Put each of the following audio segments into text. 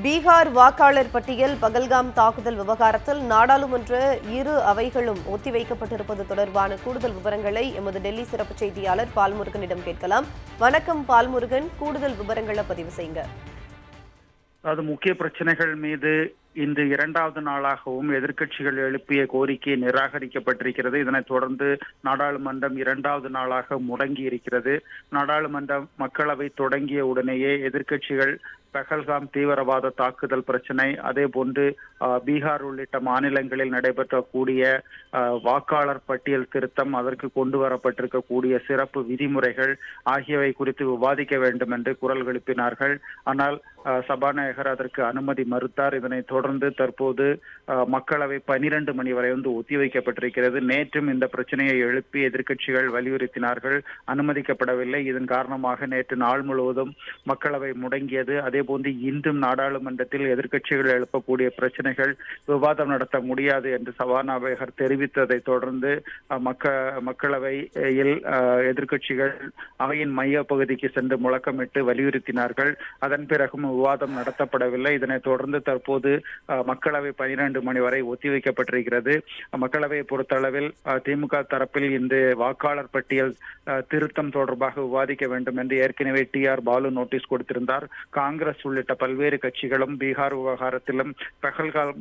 பீகார் வாக்காளர் பட்டியல் பகல்காம் தாக்குதல் விவகாரத்தில் நாடாளுமன்ற இரு அவைகளும் ஒத்திவைக்கப்பட்டிருப்பது தொடர்பான கூடுதல் விவரங்களை எமது டெல்லி சிறப்பு செய்தியாளர் பால்முருகனிடம் கேட்கலாம். வணக்கம் பால்முருகன் கூடுதல் விவரங்களை பதிவு செய்யுங்க. அது முக்கிய பிரச்சனைகள் மீது இன்று இரண்டாவது நாளாகவும் எதிர்க்கட்சிகள் எழுப்பிய கோரிக்கை நிராகரிக்கப்பட்டிருக்கிறது. இதனைத் தொடர்ந்து நாடாளுமன்றம் இரண்டாவது நாளாக முடங்கி இருக்கிறது நாடாளுமன்றம் மக்களவை தொடங்கிய உடனேயே எதிர்க்கட்சிகள் பெஹல்காம் தீவிரவாத தாக்குதல் பிரச்சனை அதே போன்று பீகார் உள்ளிட்ட மாநிலங்களில் நடைபெற்றக்கூடிய வாக்காளர் பட்டியல் திருத்தம் அதற்கு கொண்டு வரப்பட்டிருக்கக்கூடிய சிறப்பு விதிமுறைகள் ஆகியவை குறித்து விவாதிக்க வேண்டும் என்று குரல் எழுப்பினார்கள். ஆனால் சபாநாயகர் அதற்கு அனுமதி மறுத்தார். இதனைத் தொடர்ந்து தற்போது மக்களவை பனிரெண்டு மணி வரை வந்து ஒத்திவைக்கப்பட்டிருக்கிறது. நேற்றும் இந்த பிரச்சனையை எழுப்பி எதிர்க்கட்சிகள் வலியுறுத்தினார்கள். அனுமதிக்கப்படவில்லை. இதன் காரணமாக நேற்று நாள் முழுவதும் மக்களவை முடங்கியது. அதே போன்று இன்றும் நாடாளுமன்றத்தில் எதிர்க்கட்சிகள் எழுப்பக்கூடிய பிரச்சனைகள் விவாதம் நடத்த முடியாது என்று சபாநாயகர் தெரிவித்ததை தொடர்ந்து மக்க மக்களவையில் அஹ், எதிர்க்கட்சிகள் அவையின் மைய பகுதிக்கு சென்று முழக்கமிட்டு வலியுறுத்தினார்கள். அதன் பிறகும் விவாதம் நடத்தப்படவில்லை. இதனைத் தொடர்ந்து தற்போது மக்களவை பனிரெண்டு மணி வரை ஒத்திவைக்கப்பட்டிருக்கிறது. மக்களவையை பொறுத்தளவில் திமுக தரப்பில் இன்று வாக்காளர் பட்டியல் திருத்தம் தொடர்பாக விவாதிக்க வேண்டும் என்று ஏற்கனவே டி ஆர் பாலு நோட்டீஸ் கொடுத்திருந்தார். காங்கிரஸ் காங்கிரஸ் உள்ளிட்ட பல்வேறு கட்சிகளும் பீகார் விவகாரத்திலும் பகல்கால்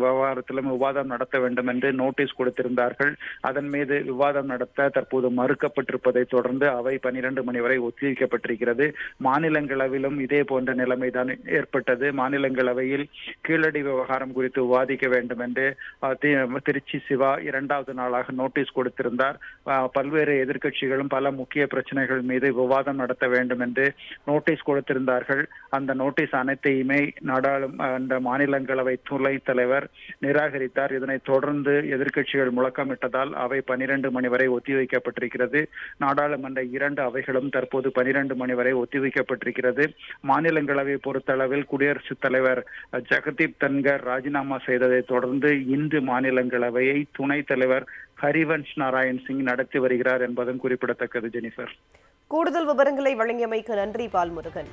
விவகாரத்திலும் விவாதம் நடத்த வேண்டும் என்று நோட்டீஸ் கொடுத்திருந்தார்கள். அதன் மீது விவாதம் நடத்த தற்போது மறுக்கப்பட்டிருப்பதை தொடர்ந்து அவை பனிரெண்டு மணி வரை ஒத்திவைக்கப்பட்டிருக்கிறது. மாநிலங்களவிலும் இதே போன்ற நிலைமைதான் ஏற்பட்டது. மாநிலங்களவையில் கீழடி விவகாரம் குறித்து விவாதிக்க வேண்டும் என்று திருச்சி சிவா இரண்டாவது நாளாக நோட்டீஸ் கொடுத்திருந்தார். பல்வேறு எதிர்க்கட்சிகளும் பல முக்கிய பிரச்சனைகள் மீது விவாதம் நடத்த வேண்டும் என்று நோட்டீஸ் கொடுத்திருந்தார்கள். அந்த நோட்டீஸ் அனைத்தையுமே நாடாளுமன்ற மாநிலங்களவை துணை தலைவர் நிராகரித்தார். இதனைத் தொடர்ந்து எதிர்க்கட்சிகள் முழக்கமிட்டதால் அவை பனிரெண்டு மணி வரை ஒத்திவைக்கப்பட்டிருக்கிறது. நாடாளுமன்ற இரண்டு அவைகளும் தற்போது பனிரெண்டு மணி வரை ஒத்திவைக்கப்பட்டிருக்கிறது. மாநிலங்களவை பொறுத்தளவில் குடியரசுத் தலைவர் ஜெகதீப் தன்கர் ராஜினாமா செய்ததை தொடர்ந்து இந்து மாநிலங்களவையை துணைத் தலைவர் ஹரிவன்ஷ் நாராயண் சிங் நடத்தி வருகிறார் என்பதும் குறிப்பிடத்தக்கது ஜெனிஃபர். கூடுதல் விவரங்களை வழங்கியமைக்கு நன்றி பால்முருகன்.